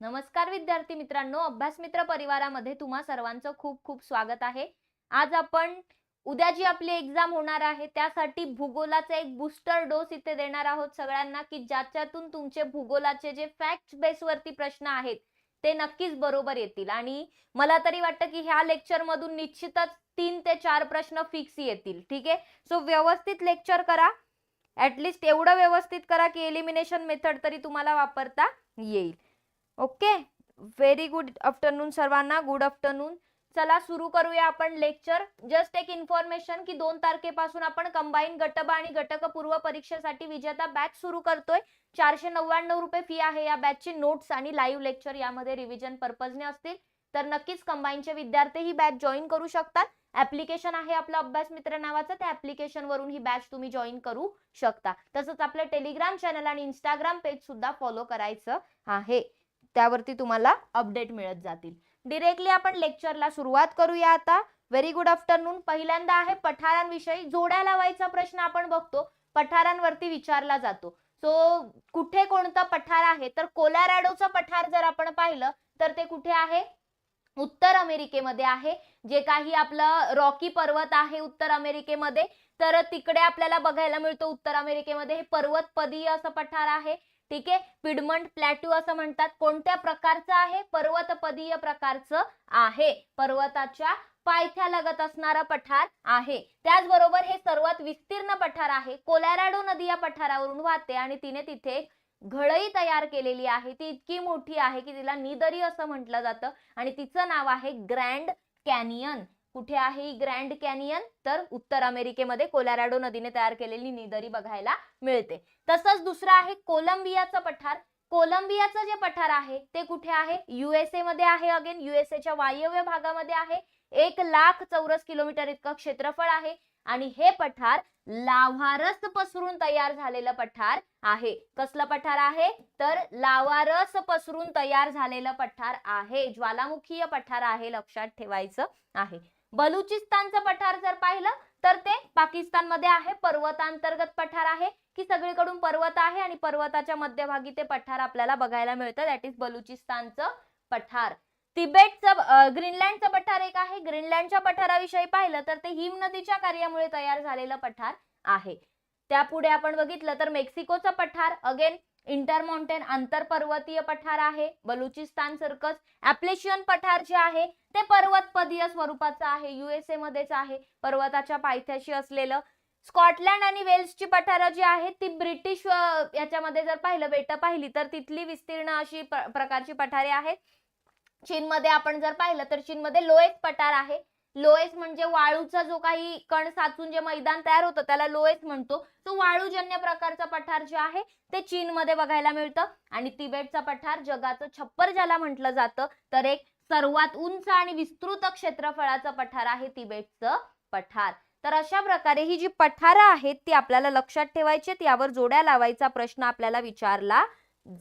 नमस्कार विद्यार्थी मित्रांनो अभ्यास मित्र परिवारामध्ये तुम्हा सर्वांचं खूप खूप स्वागत आहे. आज आपण उद्या जी आपली एक्झाम होणार आहे त्यासाठी भूगोलाचा एक बुस्टर डोस इथे देणार आहोत सगळ्यांना की ज्याच्यातून तुमचे भूगोलाचे जे फॅक्ट बेसवरती प्रश्न आहेत ते नक्कीच बरोबर येतील. आणि मला तरी वाटतं की ह्या लेक्चर मधून निश्चितच तीन ते चार प्रश्न फिक्स येतील. ठीक आहे? सो व्यवस्थित लेक्चर करा. ऍटलिस्ट एवढं व्यवस्थित करा की एलिमिनेशन मेथड तरी तुम्हाला वापरता येईल. ओके व्हेरी गुड आफ्टरनून सर्वांना. गुड आफ्टरनून चला सुरू करूया आपण लेक्चर जस्ट एक इन्फॉर्मेशन की दोन तारखेपासून आपण कंबाईन गटबा आणि घटक पूर्व परीक्षेसाठी विजेता बॅच सुरू करतोय. चारशे नव्याण्णव रुपये फी आहे या बॅचची नोट्स आणि लाईव्ह लेक्चर यामध्ये रिव्हिजन पर्पजने असतील. तर नक्कीच कंबाईनचे विद्यार्थी ही बॅच जॉईन करू शकतात. ऍप्लिकेशन आहे आपलं अभ्यास मित्र नावाचं. त्या ऍप्लिकेशन वरून ही बॅच तुम्ही जॉईन करू शकता. तसंच आपलं टेलिग्राम चॅनल आणि इंस्टाग्राम पेज सुद्धा फॉलो करायचं आहे. त्यावरती तुम्हाला अपडेट मिळत जातील. डिरेक्टली आपण लेक्चरला सुरुवात करूया आता. व्हेरी गुड आफ्टरनून पहिल्यांदा आहे पठारांविषयी जोड्या लावायचा प्रश्न आपण बघतो. पठारांवरती विचारला जातो. सो कुठे कोणतं पठार आहे? तर कोलारॅडोचा पठार जर आपण पाहिलं तर ते कुठे आहे? उत्तर अमेरिकेमध्ये आहे. जे काही आपलं रॉकी पर्वत आहे उत्तर अमेरिकेमध्ये तर तिकडे आपल्याला बघायला मिळतो उत्तर अमेरिकेमध्ये हे पर्वतपदीय असं पठार आहे. ठीक आहे? पिडमंट प्लॅट्यू असं म्हणतात. कोणत्या प्रकारचं आहे? पर्वतपदीय प्रकारचं आहे. पर्वताच्या पायथ्यालगत असणारा पठार आहे. त्याचबरोबर हे सर्वात विस्तीर्ण पठार आहे. कोलॅराडो नदी या पठारावरून वाहते आणि तिने तिथे घळई तयार केलेली आहे. ती इतकी मोठी आहे की तिला निदरी असं म्हटलं जातं. आणि तिचं नाव आहे ग्रँड कॅनियन. कुठे आहे ग्रँड कॅनियन? तर उत्तर अमेरिकेमध्ये कोलॅराडो नदीने तयार केलेली निदरी बघायला मिळते. तसंच दुसरं आहे कोलंबियाचं पठार. कोलंबियाचं जे पठार आहे ते कुठे आहे? युएसए मध्ये आहे अगेन युएसएच्या वायव्य भागामध्ये आहे. एक लाख चौरस किलोमीटर इतकं क्षेत्रफळ आहे. आणि हे पठार लाव्हारस पसरून तयार झालेलं पठार आहे. कसलं पठार आहे? तर लावारस पसरून तयार झालेलं पठार आहे. ज्वालामुखीय पठार आहे लक्षात ठेवायचं आहे. बलुचिस्तानचं पठार जर पाहिलं तर ते पाकिस्तानमध्ये आहे. पर्वतांतर्गत पठार आहे की सगळीकडून पर्वत आहे आणि पर्वताच्या मध्यभागी ते पठार आपल्याला बघायला मिळतं. दॅट इज बलुचिस्तानचं पठार. तिबेटचं ग्रीनलँडचं पठार एक आहे. ग्रीनलँडच्या पठाराविषयी पाहिलं तर ते हिम नदीच्या कार्यामुळे तयार झालेलं पठार आहे. त्यापुढे आपण बघितलं तर मेक्सिकोचं पठार अगेन इंटरमाउंटेन आंतरपर्वतीय पठार आहे बलुचिस्तान सर्कस ऍप्लेशियन पठार जे आहे ते पर्वतपदीय स्वरूपाचं आहे युएसए मध्येच आहे पर्वताच्या पायथ्याशी असलेलं. स्कॉटलँड आणि वेल्सची पठारं जी आहेत ती ब्रिटिश याच्यामध्ये जर पाहिलं बेट पाहिली तर तिथली विस्तीर्ण अशी प्रकारची पठारे आहेत. चीनमध्ये आपण जर पाहिलं तर चीनमध्ये लोएक पठार आहे. लोएस म्हणजे वाळूचा जो काही कण साचून जे मैदान तयार होतं त्याला लोएस म्हणतो. तो वाळूजन्य प्रकारचा पठार जे आहे ते चीनमध्ये बघायला मिळतं. आणि तिबेटचा पठार जगाचं छप्पर ज्याला म्हटलं जातं तर एक सर्वात उंच आणि विस्तृत क्षेत्रफळाचं पठार आहे तिबेटचं पठार. तर अशा प्रकारे ही जी पठारं आहेत ती आपल्याला लक्षात ठेवायची यावर जोड्या लावायचा प्रश्न आपल्याला विचारला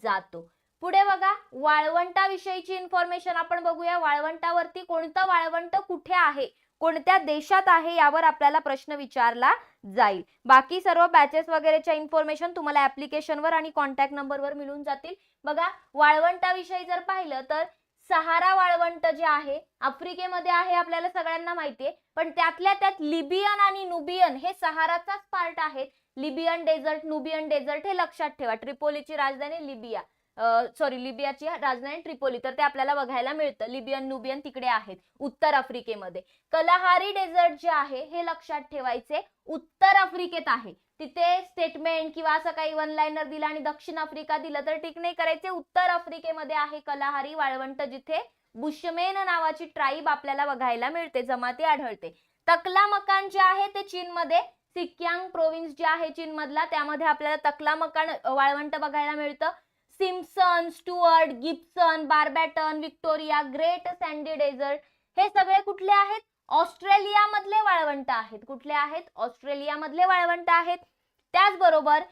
जातो. पुढे बघा वाळवंटाविषयीची इन्फॉर्मेशन आपण बघूया. वाळवंटावरती कोणतं वाळवंट कुठे आहे? कोणत्या देशात आहे? यावर आपल्याला प्रश्न विचारला जाईल. बाकी सर्व बॅचेस वगैरेच्या इन्फॉर्मेशन तुम्हाला ऍप्लिकेशनवर आणि कॉन्टॅक्ट नंबरवर मिळून जातील. बघा वाळवंटाविषयी जर पाहिलं तर सहारा वाळवंट जे आहे आफ्रिकेमध्ये आहे आपल्याला सगळ्यांना माहितीये. पण त्यातल्या त्यात लिबियन आणि नुबियन हे सहाराचाच पार्ट आहेत. लिबियन डेझर्ट नुबियन डेझर्ट हे लक्षात ठेवा. ट्रिपोलीची राजधानी लिबिया. सॉरी लिबियाची राजधानी ट्रिपोली. तर ते आपल्याला बघायला मिळतं. लिबियन नुबियन तिकडे आहेत. उत्तर आफ्रिकेमध्ये. कलाहारी डेझर्ट जे आहे हे लक्षात ठेवायचे उत्तर आफ्रिकेत आहे. तिथे स्टेटमेंट किंवा असं काही वन लाईनर दिलं आणि दक्षिण आफ्रिका दिलं तर टिक नाही करायचे. उत्तर आफ्रिकेमध्ये आहे कलाहारी वाळवंट जिथे बुशमेन नावाची ट्राईब आपल्याला बघायला मिळते जमाती आढळते. तकला मकान जे आहे ते चीनमध्ये. सिक्यांग प्रोव्हिन्स जे आहे चीनमधला त्यामध्ये आपल्याला तकला मकान वाळवंट बघायला मिळतं. Simpson Stuart Gibson Barbaton Victoria Great Sandy Desert हे सगळे कुठले आहेत? ऑस्ट्रेलियामधले वाळवंट आहेत. कुठले आहेत? ऑस्ट्रेलियामधले वाळवंट आहेत. त्याचबरोबर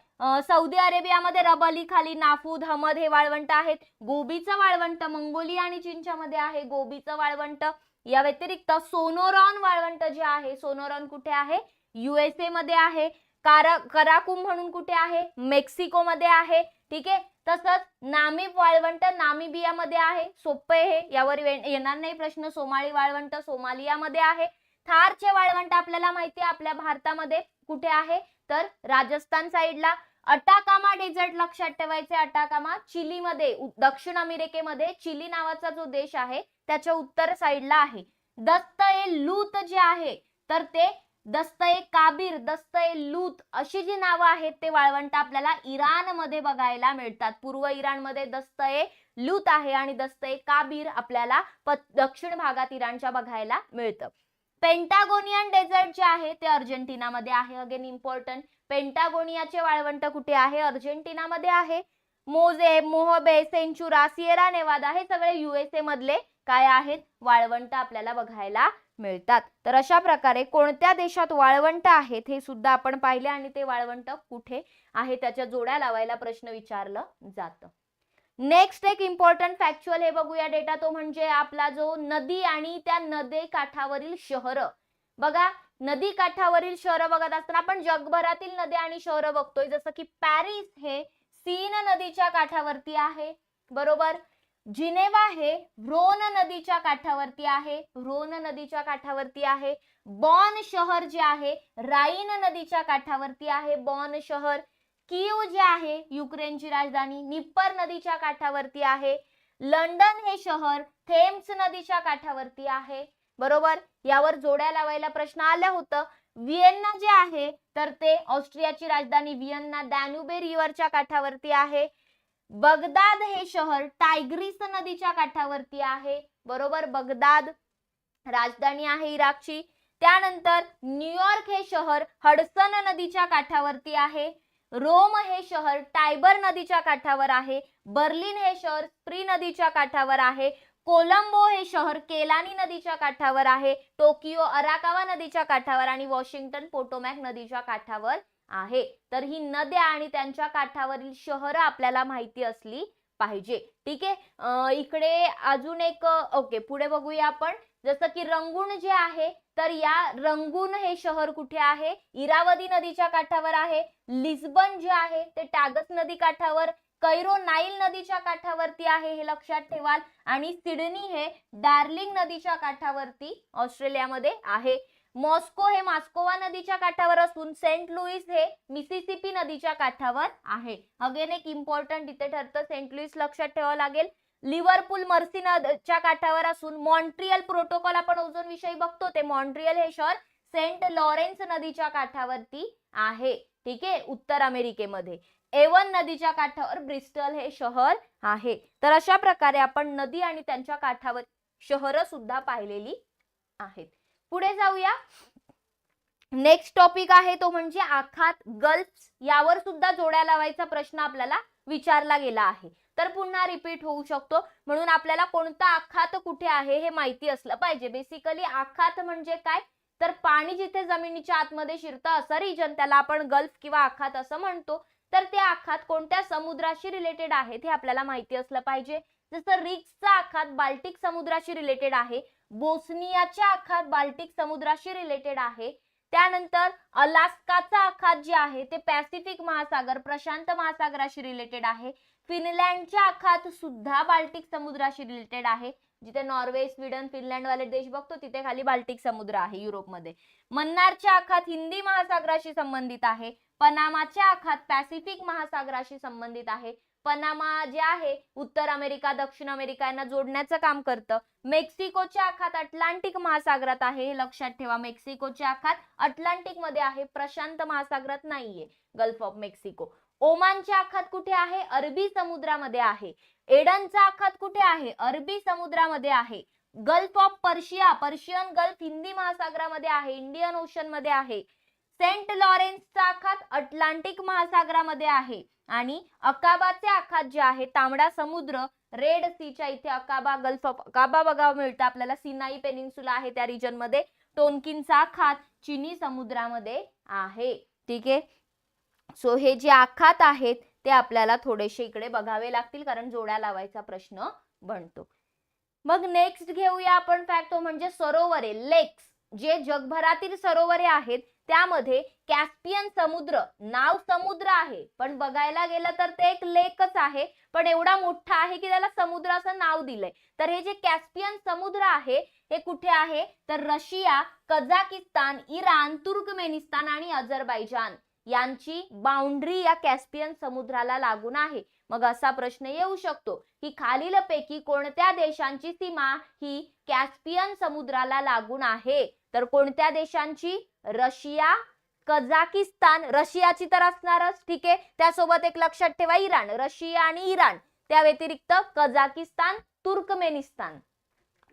सौदी अरेबियामध्ये रबली खाली नाफूद हमद हे वाळवंट आहेत. गोबीचं वाळवंट मंगोलिया आणि चीनच्या मध्ये आहे. गोबीचं वाळवंट या व्यतिरिक्त सोनोरॉन वाळवंट जे आहे सोनोरॉन कुठे आहे? युएसए मध्ये आहे. कारा कराकुम म्हणून कुठे आहे? मेक्सिको मध्ये आहे. ठीक आहे? तसंच नामीब वाळवंट नामिबियामध्ये आहे सोपे हे यावर येणार नाही प्रश्न. सोमाळी वाळवंट सोमालियामध्ये आहे. थारचे वाळवंट आपल्याला माहिती आहे आपल्या भारतामध्ये कुठे आहे? तर राजस्थान साईडला अटाकामा डेझर्ट लक्षात ठेवायचे अटाकामा चिलीमध्ये दक्षिण अमेरिकेमध्ये चिली नावाचा जो देश आहे त्याच्या उत्तर साईडला आहे. दस्त ए लूत जे आहे तर ते दस्तए काबीर दस्तए लूत अशी जी नावं आहेत ते वाळवंट आपल्याला इराणमध्ये बघायला मिळतात. पूर्व इराणमध्ये दस्तए लूत आहे आणि दस्तए काबीर आपल्याला दक्षिण भागात इराणच्या बघायला मिळतं. पेंटागोनियन डेझर्ट जे आहे ते अर्जेंटिनामध्ये आहे. अगेन इम्पॉर्टंट पेंटागोनियाचे वाळवंट कुठे आहे? अर्जेंटिनामध्ये आहे. मोजे मोहबे सेंचुरा सिएरा नेवादा हे सगळे युएसए मधले काय आहेत? वाळवंट आपल्याला बघायला मिळतात. तर अशा प्रकारे कोणत्या देशात वाळवंट आहेत हे सुद्धा आपण पाहिले आणि ते वाळवंट कुठे आहे त्याच्या जोड्या लावायला प्रश्न विचारलं जातं. नेक्स्ट एक इम्पॉर्टंट फॅक्च्युअल हे बघूया. डेटा तो म्हणजे आपला जो नदी आणि त्या नदी काठावरील शहर. बघा नदी काठावरील शहरं बघत असताना आपण जगभरातील नद्या आणि शहरं बघतोय. जसं की पॅरिस हे सीन नदीच्या काठावरती आहे. बरोबर? जिनेवा हे रोन नदीच्या काठावरती आहे रोन नदीच्या काठावरती आहे बॉन शहर जे आहे राईन नदीच्या काठावरती आहे बॉन शहर कीव जे आहे युक्रेनची राजधानी निप्पर नदीच्या काठावरती आहे लंडन हे शहर थेम्स नदीच्या काठावरती आहे बरोबर? यावर जोड्या लावायला प्रश्न आलं होतं. व्हिएन्ना जे आहे तर ते ऑस्ट्रियाची राजधानी व्हिएन्ना डॅन्युबे रिव्हरच्या काठावरती आहे. बगदाद हे शहर टायग्रीस नदीच्या काठावरती आहे. बरोबर बगदाद राजधानी आहे इराकची. त्यानंतर न्यूयॉर्क हे शहर हडसन नदीच्या काठावरती आहे. रोम हे शहर टायबर नदीच्या काठावर आहे. बर्लिन हे शहर स्प्री नदीच्या काठावर आहे. कोलंबो हे शहर केलानी नदीच्या काठावर आहे. टोकियो अराकावा नदीच्या काठावर आणि वॉशिंग्टन पोटोमॅक नदीच्या काठावर आहे. तर ही नद्या आणि त्यांच्या काठावरील शहरं आपल्याला माहिती असली पाहिजे. ठीक आहे? इकडे अजून एक ओके पुढे बघूया आपण. जसं की रंगून जे आहे तर या रंगून हे शहर कुठे आहे? इरावदी नदीच्या काठावर आहे. लिस्बन जे आहे ते टॅगस नदी काठावर कैरो नाईल नदीच्या काठावरती आहे हे लक्षात ठेवाल. आणि सिडनी हे डार्लिंग नदीच्या काठावरती ऑस्ट्रेलियामध्ये आहे. मॉस्को हे मास्कोवा नदीच्या काठावर असून सेंट लुईस हे मिसिसिपी नदीच्या काठावर आहे. अगेन एक इम्पॉर्टंट इथे ठरतं. सेंट लुईस लक्षात ठेवावं लागेल. लिव्हरपूल मर्सी नदीच्या काठावर असून मॉन्ट्रियल प्रोटोकॉल आपण ओझोन विषयी बघतो. ते मॉन्ट्रियल हे शहर सेंट लॉरेन्स नदीच्या काठावरती आहे. ठीक आहे? उत्तर अमेरिकेमध्ये. एवन नदीच्या काठावर ब्रिस्टल हे शहर आहे. तर अशा प्रकारे आपण नदी आणि त्यांच्या काठावर शहरं सुद्धा पाहिलेली आहेत. पुढे जाऊया. नेक्स्ट टॉपिक आहे तो म्हणजे आखात गल्फ यावर सुद्धा जोड्या लावायचा प्रश्न आपल्याला विचारला गेला आहे. तर पुन्हा रिपीट होऊ शकतो. म्हणून आपल्याला कोणता आखात कुठे आहे हे माहिती असलं पाहिजे. बेसिकली आखात म्हणजे काय? तर पाणी जिथे जमिनीच्या आतमध्ये शिरतं असं रिजन त्याला आपण गल्फ किंवा आखात असं म्हणतो. तर ते आखात कोणत्या समुद्राशी रिलेटेड आहेत हे आपल्याला माहिती असलं पाहिजे. जसं रिक्सचा आखात बाल्टिक समुद्राशी रिलेटेड आहे. बोस्नियाच्या आखात बाल्टिक समुद्राशी रिलेटेड आहे. त्यानंतर अलास्काचा आखात जे आहे ते पॅसिफिक महासागर प्रशांत महासागराशी रिलेटेड आहे. फिनलँडच्या आखात सुद्धा बाल्टिक समुद्राशी रिलेटेड आहे. जिथे नॉर्वे स्वीडन फिनलँड वाले देश बघतो तिथे खाली बाल्टिक समुद्र आहे युरोपमध्ये. मन्नारच्या आखात हिंदी महासागराशी संबंधित आहे. पनामाच्या आखात पॅसिफिक महासागराशी संबंधित आहे. पनामा जे आहे उत्तर अमेरिका दक्षिण अमेरिका यांना जोडण्याचं काम करतं. मेक्सिकोच्या आखात अटलांटिक महासागरात आहे हे लक्षात ठेवा. मेक्सिकोच्या आखात अटलांटिकमध्ये आहे प्रशांत महासागरात नाहीये गल्फ ऑफ मेक्सिको ओमानच्या आखात कुठे आहे? अरबी समुद्रामध्ये आहे. एडनचा आखात कुठे आहे? अरबी समुद्रामध्ये आहे. Gulf of Persia Persian Gulf Hindi महासागरामध्ये आहे इंडियन ओशनमध्ये आहे सेंट लॉरेन्सचा आखात अटलांटिक महासागरामध्ये आहे. आणि अकाबाचे आखात जे आहे तांबडा समुद्र रेड सीच्या इथे अकाबा गल्फ ऑफ अकाबा बघावं मिळतं. आपल्याला सिनाई पेनिन्सुला आहे त्या रिजनमध्ये. टोनकिनचा आखात चिनी समुद्रामध्ये आहे. ठीक आहे? सो हे जे आखात आहेत ते आपल्याला थोडेसे इकडे बघावे लागतील कारण जोड्या लावायचा प्रश्न बनतो. मग नेक्स्ट घेऊया आपण फॅक्ट तो म्हणजे सरोवरे लेक्स जे जगभरातील सरोवरे आहेत त्यामध्ये कॅस्पियन समुद्र नाव समुद्र आहे. पण बघायला गेलं तर ते एक लेकच आहे. पण एवढा मोठा आहे की त्याला समुद्र असं नाव दिलंय. तर हे जे कॅस्पियन समुद्र आहे हे कुठे आहे? तर रशिया कझाकिस्तान इराण तुर्कमेनिस्तान आणि अझरबैजान यांची बाउंड्री या कॅस्पियन समुद्राला लागून आहे. मग असा प्रश्न येऊ शकतो की खालीलपैकी कोणत्या देशांची सीमा ही कॅस्पियन समुद्राला लागून आहे? तर कोणत्या देशांची? Russia Kazakhstan. रशियाची तर असणारच ठीक आहे? त्यासोबत एक लक्षात ठेवा इराण. रशिया आणि इराण. त्या व्यतिरिक्त कझाकिस्तान तुर्कमेनिस्तान.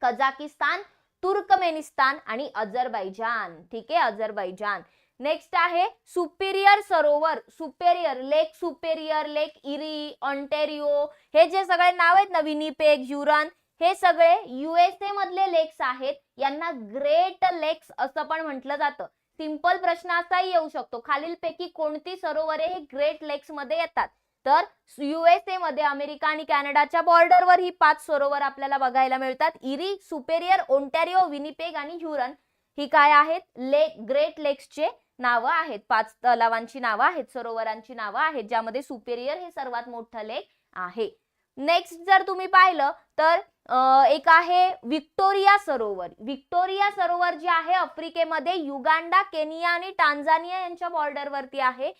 कझाकिस्तान तुर्कमेनिस्तान आणि अझरबैजान. ठीक आहे? अझरबैजान. नेक्स्ट आहे सुपेरियर सरोवर Superior Lake Superior Lake Erie Ontario. हे जे सगळे नाव आहेत ना विनिपेग युरन हे सगळे युएसए मधले लेक्स आहेत. यांना ग्रेट लेक्स असं पण म्हटलं जातं. सिंपल प्रश्न असाही येऊ शकतो. खालीलपैकी कोणती सरोवरे हे ग्रेट लेक्समध्ये येतात? तर युएसए मध्ये अमेरिका आणि कॅनडाच्या बॉर्डरवर ही पाच सरोवर आपल्याला बघायला मिळतात. इरी सुपेरियर ओंटॅरिओ विनिपेग आणि ह्युरन ही काय आहेत? लेक ग्रेट लेक्सचे नावं आहेत. पाच तलावांची नावं आहेत सरोवरांची नावं आहेत ज्यामध्ये सुपेरियर हे सर्वात मोठं लेक आहे. नेक्स्ट जर तुम्ही पाहिलं तर एक आहे विक्टोरिया सरोवर. विक्टोरिया सरोवर जे आहे आफ्रिकेमध्ये युगांडा केनिया आणि टांझानिया यांच्या बॉर्डरवरती आहे.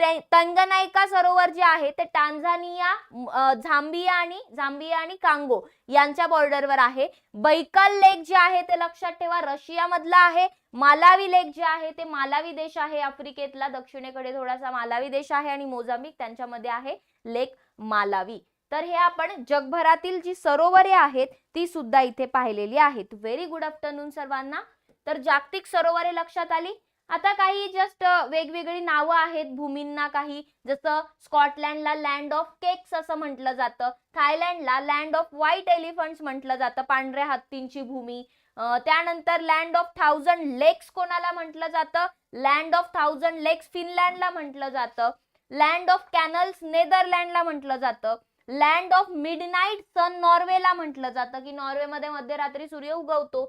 तंगनायका सरोवर जे आहे ते टांझानिया झांबिया आणि झांबिया आणि कांगो यांच्या बॉर्डरवर आहे. बैकल लेक जे आहे ते लक्षात ठेवा रशियामधला आहे. मालावी लेक जे आहे ते मालावी देश आहे आफ्रिकेतला. दक्षिणेकडे थोडासा मालावी देश आहे आणि मोझांबिक त्यांच्यामध्ये आहे लेक मालावी. तर हे आपण जगभरातील जी सरोवरे आहेत ती सुद्धा इथे पाहिलेली आहेत. व्हेरी गुड आफ्टरनून सर्वांना. तर जागतिक सरोवरे लक्षात आली? आता काही जस्ट वेगवेगळी नावं आहेत भूमींना काही. जसं स्कॉटलँडला लँड ऑफ केक्स असं म्हटलं जातं. थायलँडला लँड ऑफ व्हाईट एलिफंट्स म्हटलं जातं पांढऱ्या हत्तींची भूमी. त्यानंतर लँड ऑफ थाउजंड लेक्स कोणाला म्हटलं जातं? लँड ऑफ थाउजंड लेक्स फिनलँडला म्हटलं जातं. लँड ऑफ कॅनल्स नेदरलँडला म्हटलं जातं. लँड ऑफ मिडनाईट सन नॉर्वेला म्हटलं जातं की नॉर्वेमध्ये मध्यरात्री सूर्य उगवतो.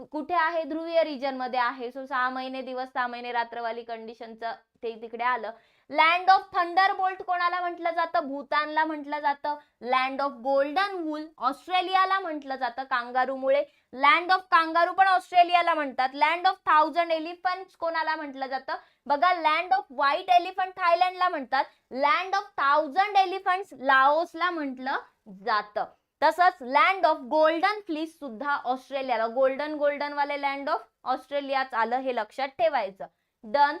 कुठे आहे? ध्रुवीय रिजनमध्ये आहे. सो सहा महिने दिवस सहा महिने रात्रवाली कंडिशनचं ते तिकडे आलं. लँड ऑफ थंडर बोल्ट कोणाला म्हटलं जातं? भूतानला म्हटलं जातं. लँड ऑफ गोल्डन वूल ऑस्ट्रेलियाला म्हटलं जातं कांगारूमुळे. लँड ऑफ कांगारू पण ऑस्ट्रेलियाला म्हणतात. लँड ऑफ थाउजंड एलिफंट कोणाला म्हटलं जातं? बघा लँड ऑफ व्हाईट एलिफंट थायलंडला म्हणतात. लँड ऑफ थाउजंड एलिफंट लाओसला म्हटलं जातं. तसंच लँड ऑफ गोल्डन फ्लीस सुद्धा ऑस्ट्रेलियाला गोल्डन गोल्डन वाले लँड ऑफ ऑस्ट्रेलियाच आलं हे लक्षात ठेवायचं. डन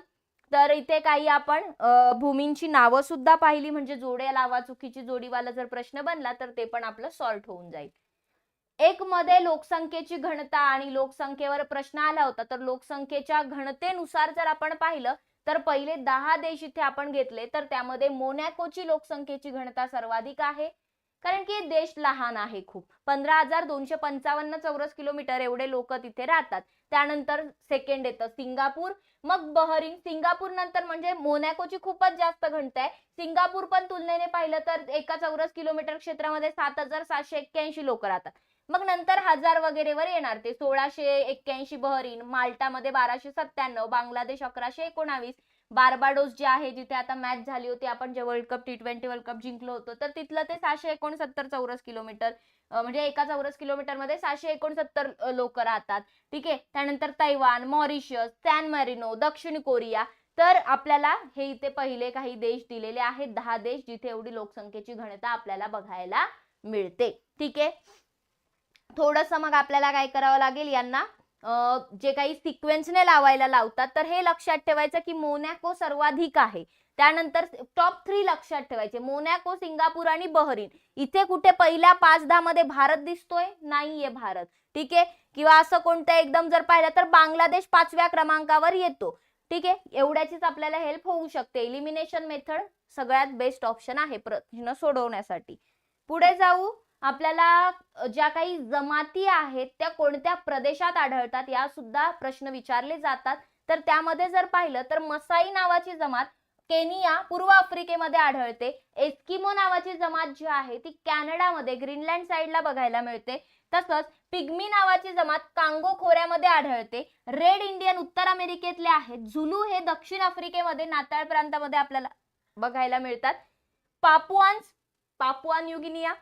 तर इथे काही आपण भूमींची नावं सुद्धा पाहिली म्हणजे जोड्या लावा चुकीची जोडीवाला जर प्रश्न बनला तर ते पण आपलं सॉल्ट होऊन जाईल. एक मध्ये लोकसंख्येची घनता आणि लोकसंख्येवर प्रश्न आला होता तर लोकसंख्येच्या घनतेनुसार जर आपण पाहिलं तर पहिले दहा देश इथे आपण घेतले तर त्यामध्ये मोनॅकोची लोकसंख्येची घनता सर्वाधिक आहे कारण की देश लहान आहे खूप. पंधरा हजार दोनशे पंचावन्न चौरस किलोमीटर एवढे लोक तिथे राहतात. त्यानंतर सेकंड येतं सिंगापूर. मग बहरीन सिंगापूर नंतर म्हणजे मोनॅकोची खूपच जास्त घंट आहे. सिंगापूर पण तुलनेने पाहिलं तर एका चौरस किलोमीटर क्षेत्रामध्ये सात हजार सातशे एक्क्याऐंशी लोक राहतात. मग नंतर हजार वगैरेवर येणार ते सोळाशे एक्क्याऐंशी बहरीन माल्टामध्ये बाराशे सत्त्याण्णव बांगलादेश अकराशे एकोणावीस बार्बाडोस जे आहे जिथे आता मॅच झाली होती आपण जे world cup T twenty world cup जिंकलो होतो तर तिथलं ते सहाशे एकोणसत्तर चौरस किलोमीटर म्हणजे एका चौरस किलोमीटरमध्ये सहाशे एकोणसत्तर लोक राहतात. ठीक आहे? त्यानंतर तैवान मॉरिशस सॅन मॅरिनो दक्षिण कोरिया तर आपल्याला हे इथे पहिले काही देश दिलेले आहेत दहा देश जिथे एवढी लोकसंख्येची घनता आपल्याला बघायला मिळते. ठीक आहे? थोडस मग आपल्याला काय करावं लागेल यांना जे काही सिक्वेन्सने लावायला लावतात तर हे लक्षात ठेवायचं की मोनॅको सर्वाधिक आहे. त्यानंतर टॉप थ्री लक्षात ठेवायचे. मोनॅको सिंगापूर आणि बहरीन. इथे कुठे पहिल्या पाच दहा मध्ये भारत दिसतोय? नाहीये भारत. ठीक आहे? किंवा असं कोणतं एकदम जर पाहिलं तर बांगलादेश पाचव्या क्रमांकावर येतो. ठीक आहे? एवढ्याचीच आपल्याला हेल्प होऊ शकते. एलिमिनेशन मेथड सगळ्यात बेस्ट ऑप्शन आहे प्रश्न सोडवण्यासाठी. पुढे जाऊ. आपल्याला ज्या काही जमाती आहेत त्या कोणत्या प्रदेशात आढळतात या सुद्धा प्रश्न विचारले जातात. तर त्यामध्ये जर पाहिलं तर मसाई नावाची जमात केनिया पूर्व आफ्रिकेमध्ये आढळते. एस्किमो नावाची जमात जी आहे ती कॅनडामध्ये ग्रीनलँड साईडला बघायला मिळते. तसंच पिग्मी नावाची जमात कांगो खोऱ्यामध्ये आढळते. रेड इंडियन उत्तर अमेरिकेतले आहेत. झुलू हे दक्षिण आफ्रिकेमध्ये नाताळ प्रांतामध्ये आपल्याला बघायला मिळतात. पापुआन्स पापुआ न्यूगिनिया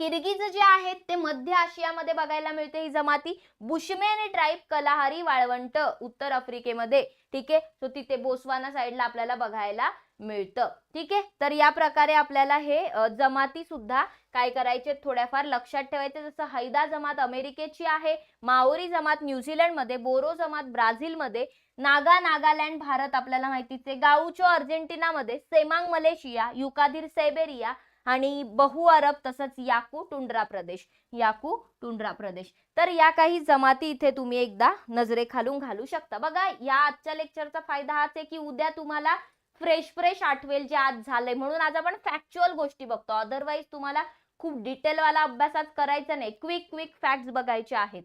किरगीज जे आहेत ते मध्य आशियामध्ये बघायला मिळते. ही जमाती बुशमेन ट्राईब कलाहारी वाळवंट उत्तर आफ्रिकेमध्ये. ठीक आहे? सो तिथे बोस्वाना साईडला आपल्याला बघायला मिळतं. ठीक आहे? तर या प्रकारे आपल्याला हे जमाती सुद्धा काय करायचे? थोड्याफार लक्षात ठेवायचे. जसं हैदा जमात अमेरिकेची आहे माओरी जमात न्यूझीलंडमध्ये बोरो जमात ब्राझीलमध्ये नागा नागालँड भारत आपल्याला माहितीच आहे. गाऊचो अर्जेंटिनामध्ये सेमांग मलेशिया युकाधीर सेबेरिया आणि बहु अरब तसंच याकू टुंड्रा प्रदेश याकू टुंड्रा प्रदेश. तर या काही जमाती इथे तुम्ही एकदा नजरेखालून घालू शकता. बघा या आजच्या लेक्चरचा फायदा हाच आहे की उद्या तुम्हाला फ्रेश फ्रेश आठवेल जे आज झालंय. म्हणून आज आपण फॅक्च्युअल गोष्टी बघतो. अदरवाईज तुम्हाला खूप डिटेलवाला अभ्यास आज करायचा नाही. क्विक क्विक फॅक्ट्स बघायचे आहेत.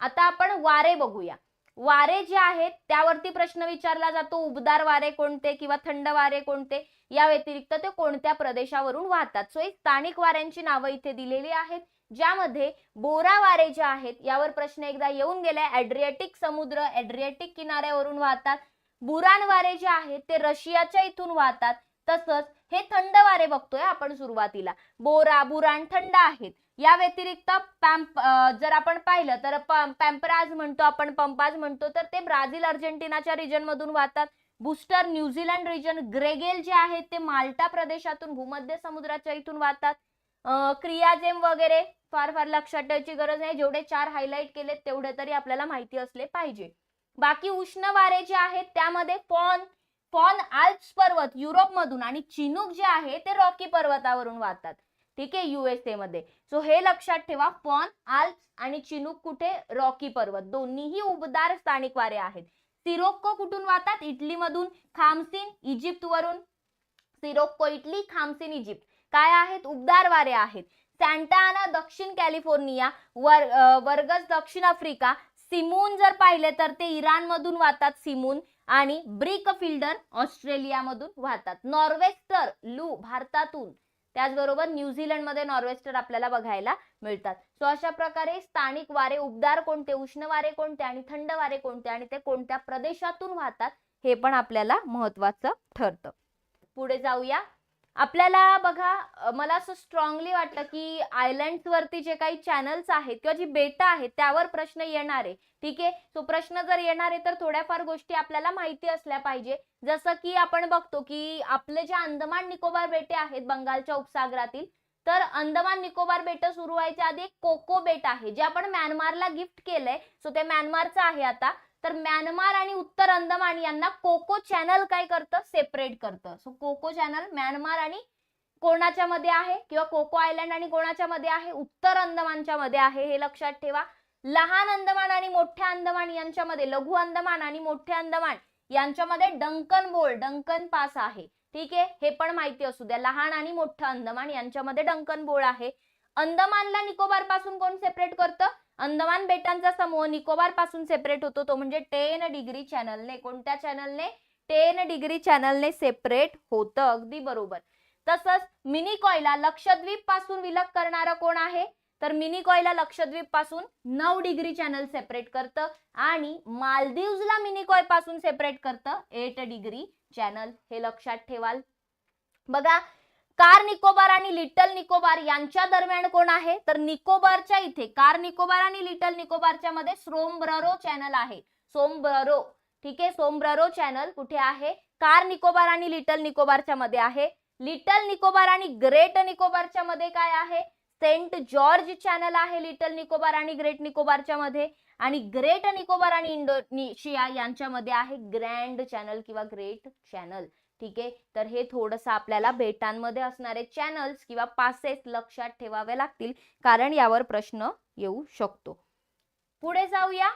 आता आपण वारे बघूया. वारे जे आहेत त्यावरती प्रश्न विचारला जातो उबदार वारे कोणते किंवा थंड वारे कोणते? या व्यतिरिक्त ते कोणत्या प्रदेशावरून वाहतात? सो एक स्थानिक वाऱ्यांची नावं इथे दिलेली आहेत ज्यामध्ये बोरा वारे जे आहेत यावर प्रश्न एकदा येऊन गेलाय. ऍड्रियाटिक समुद्र ऍड्रियाटिक किनाऱ्यावरून वाहतात. बुरान वारे जे आहेत ते रशियाच्या इथून वाहतात. तसंच हे थंड वारे बघतोय आपण सुरुवातीला. बोरा बुरान थंड आहेत. या व्यतिरिक्त पॅम्प जर आपण पाहिलं तर पॅम्पराज म्हणतो आपण पंपाज म्हणतो तर ते ब्राझील अर्जेंटिनाच्या रिजन मधून वाहतात. बुस्टर न्यूझीलंड रिजन ग्रेगेल जे आहेत ते माल्टा प्रदेशातून भूमध्य समुद्राच्या इथून वाहतात. क्रियाजेम वगैरे फार फार लक्षात ठेवायची गरज नाही. जेवढे चार हायलाईट केलेत तेवढे तरी आपल्याला माहिती असले पाहिजे. बाकी उष्ण वारे जे आहेत त्यामध्ये फॉन फॉन आल्प्स पर्वत युरोपमधून आणि चिनूक जे आहे ते रॉकी पर्वतावरून वाहतात. ठीक आहे युएसए मध्ये. सो हे लक्षात ठेवा फॉन आल्प्स आणि चिनूक कुठे? रॉकी पर्वत. दोन्हीही उबदार स्थानिक वारे आहेत. सिरोक्को कुठून वाहतात? इटलीमधून. खामसीन इजिप्त वरून सिरोक्को इटली खामसीन इजिप्त. काय आहेत? उबदार वारे आहेत. सॅन्टाना दक्षिण कॅलिफोर्निया वर वर्गस दक्षिण आफ्रिका. सिमून जर पाहिले तर ते इराण मधून वाहतात सिमून. आणि ब्रिक फिल्डर ऑस्ट्रेलियामधून वाहतात. नॉर्वेस्टर लू भारतातून. त्याचबरोबर न्यूझीलंडमध्ये नॉर्वेस्टर आपल्याला बघायला मिळतात. सो अशा प्रकारे स्थानिक वारे उबदार कोणते उष्ण वारे कोणते आणि थंड वारे कोणते आणि ते कोणत्या प्रदेशातून वाहतात हे पण आपल्याला महत्वाचं ठरतं. पुढे जाऊया. आपल्याला बघा मला असं स्ट्रॉंगली वाटतं की आयलंड्सवरती वरती जे काही चॅनल्स आहेत किंवा जी बेटं आहेत त्यावर प्रश्न येणार. आहे ठीक आहे? सो प्रश्न जर येणार आहे तर थोड्याफार गोष्टी आपल्याला माहिती असल्या पाहिजे. जसं की आपण बघतो की आपले जे अंदमान निकोबार बेटे आहेत बंगालच्या उपसागरातील तर अंदमान निकोबार बेट सुरू व्हायच्या आधी एक कोको बेट आहे जे आपण म्यानमारला गिफ्ट केलंय. सो ते म्यानमारचं आहे आता. तर म्यानमार आणि उत्तर अंदमान यांना कोको चॅनल काय करतं? सेपरेट करतं. सो कोको चॅनल म्यानमार आणि कोणाच्या मध्ये आहे? किंवा कोको आयलंड आणि कोणाच्या मध्ये आहे? उत्तर अंदमानच्या मध्ये आहे. हे लक्षात ठेवा. लहान अंदमान आणि मोठ्या अंदमान यांच्यामध्ये लघु अंदमान आणि मोठे अंदमान यांच्यामध्ये डंकन बोल डंकन पास आहे. ठीक आहे? हे पण माहिती असू द्या. लहान आणि मोठं अंदमान यांच्यामध्ये डंकन बोळ आहे. अंदमानला निकोबारपासून कोण सेपरेट करतं? अंदमान बेटांचा समूह निकोबारपासून सेपरेट होतो. तो म्हणजे टेन डिग्री चॅनलने कोणत्या चॅनलने टेन डिग्री चॅनलने सेपरेट होतं. अगदी बरोबर. तसंच मिनिकॉयला लक्षद्वीपपासून विलग करणारा कोण आहे? तर मिनिकॉयला लक्षद्वीपपासून नऊ डिग्री चॅनल सेपरेट करतं आणि मालदीवला मिनिकॉयपासून सेपरेट करतं. एट डिग्री चॅनल हे लक्षात ठेवाल. बघा कार निकोबार आणि लिटल निकोबार यांच्या दरम्यान कोण आहे? तर निकोबारच्या इथे कार निकोबार आणि लिटल निकोबारच्या मध्ये सोमब्ररो चॅनल आहे. सोमब्ररो. ठीक आहे? सोमब्ररो चॅनल कुठे आहे? कार निकोबार आणि लिटल निकोबारच्या मध्ये आहे. लिटल निकोबार आणि ग्रेट निकोबारच्या मध्ये काय आहे? सेंट जॉर्ज चॅनल आहे लिटल निकोबार आणि ग्रेट निकोबारच्या मध्ये. आणि ग्रेट निकोबार आणि इंडोनेशिया यांच्यामध्ये आहे ग्रँड चॅनल किंवा ग्रेट चॅनल. ठीक आहे? तर हे थोडंसं आपल्याला बेटांमध्ये असणारे चॅनल्स किंवा पासेस लक्षात ठेवावे लागतील कारण यावर प्रश्न येऊ शकतो. पुढे जाऊया.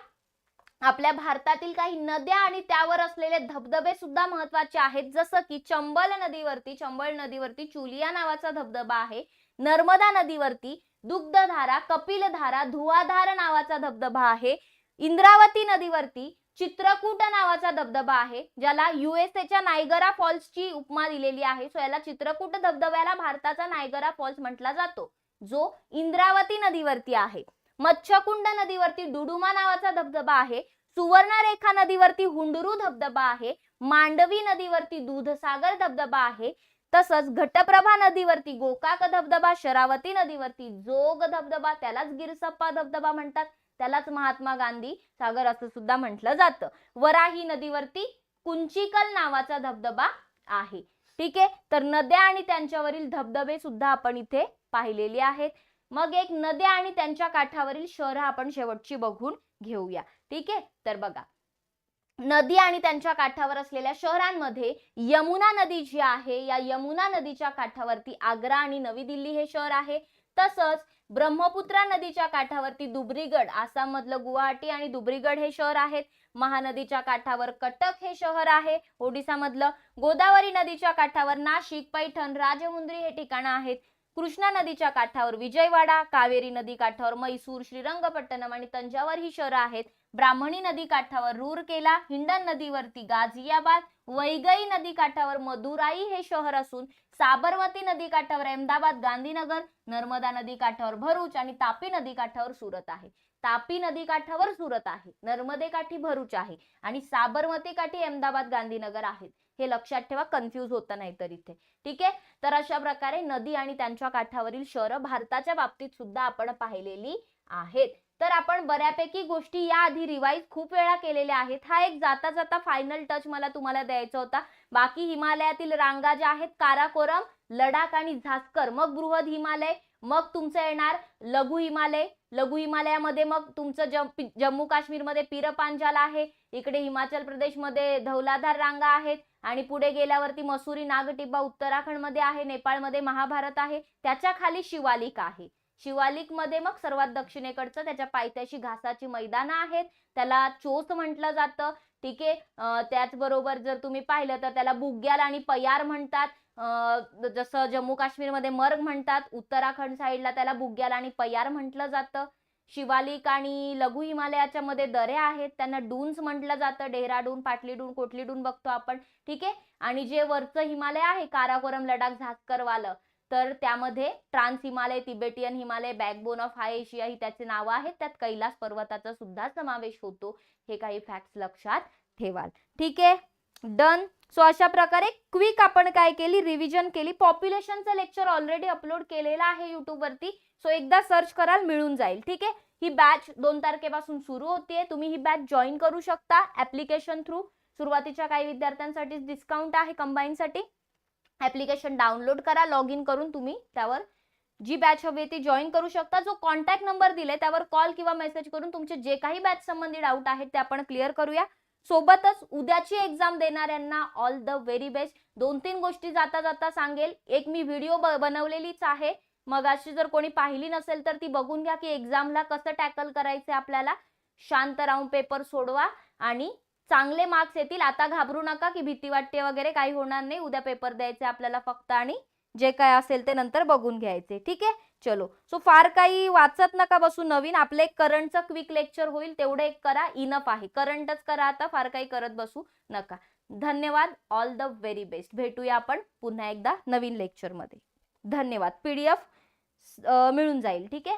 आपल्या भारतातील काही नद्या आणि त्यावर असलेले धबधबे सुद्धा महत्त्वाचे आहेत. जसं की चंबल नदीवरती चंबळ नदीवरती चुलिया नावाचा धबधबा आहे. नर्मदा नदीवरती दुग्धधारा कपिलधारा धुवाधार नावाचा धबधबा आहे. इंद्रावती नदीवरती चित्रकूट नावाचा धबधबा आहे ज्याला युएसएच्या नायगरा फॉल्सची उपमा दिलेली आहे. सो याला चित्रकूट धबधब्याला भारताचा नायगरा फॉल्स म्हटला जातो. जो इंद्रावती नदीवरती आहे. मच्छकुंड नदीवरती डुडुमा नावाचा धबधबा आहे. सुवर्णरेखा नदीवरती हुंडरू धबधबा आहे. मांडवी नदीवरती दूधसागर धबधबा आहे. तसंच घटप्रभा नदीवरती गोकाक धबधबा शरावती नदीवरती जोग धबधबा त्यालाच गिरसप्पा धबधबा म्हणतात. त्यालाच महात्मा गांधी सागर असं सुद्धा म्हटलं जातं. वराही नदीवरती कुंचिकल नावाचा धबधबा आहे. ठीक आहे? तर नद्या आणि त्यांच्यावरील धबधबे सुद्धा आपण इथे पाहिलेले आहेत. मग एक नद्या आणि त्यांच्या काठावरील शहरं आपण शेवटची बघून घेऊया. ठीक आहे? तर बघा. नदी आणि त्यांच्या काठावर असलेल्या शहरांमध्ये यमुना नदी जी आहे या यमुना नदीच्या काठावरती आग्रा आणि नवी दिल्ली हे शहर आहे. तसंच ब्रह्मपुत्रा नदीच्या काठावरती दुबरीगड आसाममधलं गुवाहाटी आणि दुबरीगड हे शहर आहेत. महानदीच्या काठावर कटक हे शहर आहे. ओडिसामधलं गोदावरी नदीच्या काठावर नाशिक पैठण राजमुंद्री हे ठिकाणं आहेत. कृष्णा नदीच्या काठावर विजयवाडा कावेरी नदी काठावर मैसूर श्रीरंगपट्टणम आणि तंजावर ही शहरं आहेत. ब्राह्मणी नदी काठावर रूरकेला हिंडन नदीवरती गाझियाबाद वैगई नदी काठावर मदुराई हे शहर असून साबरमती नदी काठावर अहमदाबाद गांधीनगर नर्मदा नदी काठावर भरूच आणि तापी नदी काठावर सुरत आहे. तापी नदी काठावर सुरत आहे. नर्मदे काठी भरूच आहे आणि साबरमती काठी अहमदाबाद गांधीनगर आहेत. हे लक्षात ठेवा कन्फ्यूज होता नाही तर इथे. ठीक आहे? तर अशा प्रकारे नदी आणि त्यांच्या काठावरील शहरं भारताच्या बाबतीत सुद्धा आपण पाहिलेली आहेत. तर आपण बऱ्यापैकी गोष्टी या आधी रिवाईज खूप वेळा केलेल्या आहेत. हा एक जाता जाता फायनल टच मला तुम्हाला द्यायचा होता. बाकी हिमालयातील रांगा ज्या आहेत काराकोरम लडाख आणि झास्कर. मग बृहद हिमालय मग तुमचं येणार लघु हिमालय. लघु हिमालयामध्ये मग तुमचं जम जम्मू काश्मीरमध्ये पीरपांजाल आहे. इकडे हिमाचल प्रदेशमध्ये धौलाधार रांगा आहेत. आणि पुढे गेल्यावरती मसुरी नागटिब्बा उत्तराखंडमध्ये आहे. नेपाळमध्ये महाभारत आहे. त्याच्याखाली शिवालिक आहे. शिवालिकमध्ये मग सर्वात दक्षिणेकडचं त्याच्या पायथ्याशी घासाची मैदानं आहेत. त्याला चोस म्हटलं जातं. ठीक आहे? त्याचबरोबर जर तुम्ही पाहिलं तर त्याला बुग्याल आणि पयार म्हणतात. जसं जम्मू काश्मीरमध्ये मर्ग म्हणतात. उत्तराखंड साईडला त्याला बुग्याल आणि पयार म्हटलं जातं. शिवालिक आणि लघु हिमालयाच्या मध्ये दऱ्या आहेत. त्यांना डून्स म्हटलं जातं. डेहराडून पाटलीडून कोटलीडून बघतो आपण. ठीक आहे? आणि जे वरचं हिमालय आहे काराकोरम लडाख झाकरवालं तर त्यामध्ये trans Himalaya Tibetan Himalaya backbone of high Asia ही त्याचे नावं आहेत. त्यात कैलास पर्वताचा सुद्धा समावेश होतो. हे काही फॅक्ट्स लक्षात ठेवाल. ठीक आहे? डन सो अशा प्रकारे क्विक आपण काय केली? रिव्हिजन केली. पॉप्युलेशनचं लेक्चर ऑलरेडी अपलोड केलेलं आहे युट्यूबवरती सो एकदा सर्च कराल मिळून जाईल. ठीक आहे? ही बॅच दोन तारखेपासून सुरू होतीये तुम्ही ही बॅच जॉईन करू शकता. ऍप्लिकेशन थ्रू सुरुवातीच्या काही विद्यार्थ्यांसाठी डिस्काउंट आहे कंबाईनसाठी ॲप्लिकेशन ऍप्लिकेशन डाउनलोड करा लॉग इन करून तुम्ही त्यावर जी बॅच हवी ती जॉईन करू शकता. जो कॉन्टॅक्ट नंबर दिले त्यावर कॉल किंवा मेसेज करून तुमचे जे काही बॅच संबंधी डाऊट आहेत ते आपण क्लिअर करूया. सोबतच उद्याची एक्झाम देणाऱ्यांना ऑल द व्हेरी बेस्ट दोन तीन गोष्टी जाता जाता सांगेल. एक मी व्हिडिओ बनवलेलीच आहे. मग अशी जर कोणी पाहिली नसेल तर ती बघून घ्या की एक्झामला कसं टॅकल करायचं आपल्याला. शांत राहून पेपर सोडवा आणि चांगले मार्क्स येतील. आता घाबरू नका की भीती वाटते वगैरे काही होणार नाही. उद्या पेपर द्यायचे आपल्याला फक्त आणि जे काय असेल ते नंतर बघून घ्यायचे. ठीक आहे? चलो. सो फार काही वाचत नका बसू नवीन. आपलं एक करंटचं क्विक लेक्चर होईल तेवढं एक करा. इनफ आहे. करंटच करा आता. फार काही करत बसू नका. धन्यवाद. ऑल द व्हेरी बेस्ट भेटूया आपण पुन्हा एकदा नवीन लेक्चरमध्ये धन्यवाद. पी डी एफ मिळून जाईल. ठीक आहे?